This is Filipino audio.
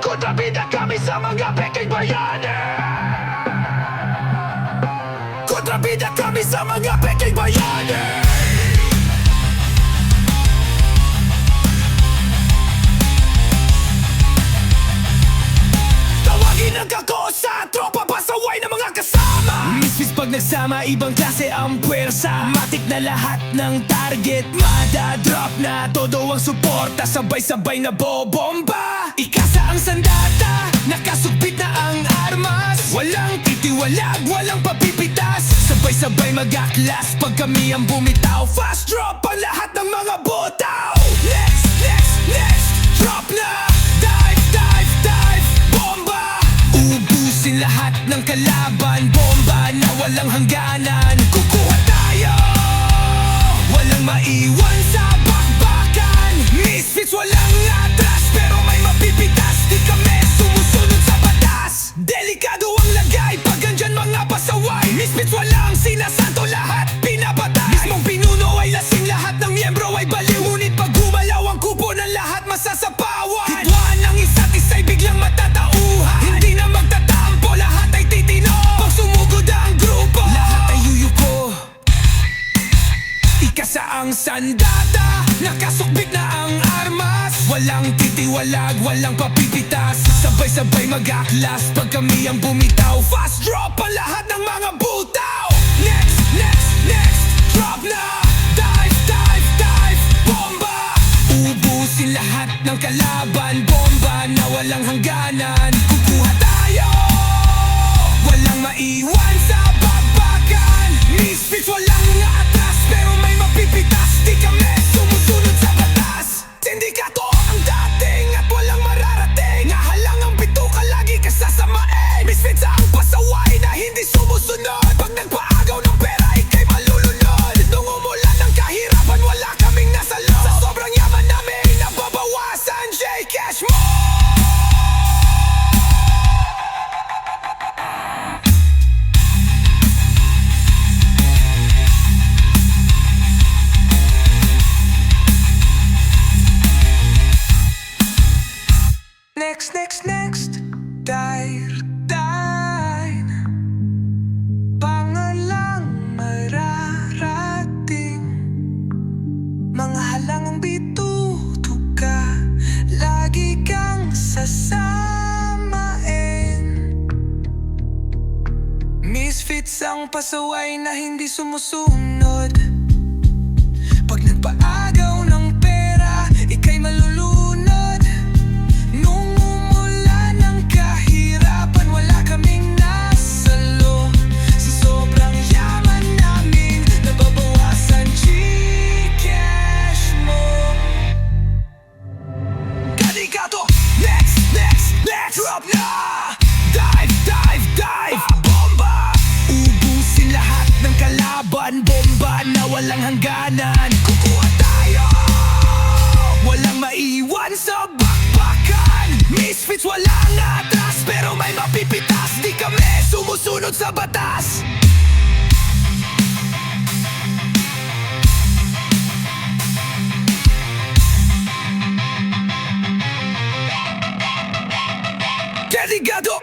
Kontrabida kami sa mga peking bayani Kontrabida kami sa mga peking bayani Misfits pag nagsama, ibang klase ang puwersa. Matik na lahat ng target Madadrop na. Todo ang suporta Sabay-sabay na bobomba. Ikasa ang sandata Nakasugpit na ang armas. Walang titiwalag, walang papipitas. Sabay-sabay mag-aklas Pag kami ang bumitaw. Fast drop ang lahat ng mga butaw kalaban Bomba na walang hangganan. Kukuha tayo Walang maiwan sa bakbakan. Misfits walang atras Pero may mapipitas. Di kami sumusunod sa batas. Delikado ang lagay Pag andyan mga pasaway. Misfits walang sinasanto ang sandata Nakasukbit na ang armas. Walang titiwalag, walang papipitas Sabay-sabay mag-aklas Pag kami ang bumitaw. Fast drop ang lahat ng mga butaw. Next, next, next Drop na. Dive, dive, dive Bomba. Ubusin lahat ng kalaban. Bomba na walang hangganan kasasamain Misfits ang pasaway Dahil Pangalang mararating. Mga halangang bitutuka Lagi kang sasamain. Misfits ang pasaway na hindi sumusunod na Dive, dive, dive. Bomba! Ubusin lahat ng kalaban. Bomba na walang hangganan. Kukuha tayo. Walang maiwan sa bakbakan. Misfits walang atras Pero may mapipitas. Di kami sumusunod sa batas dedicato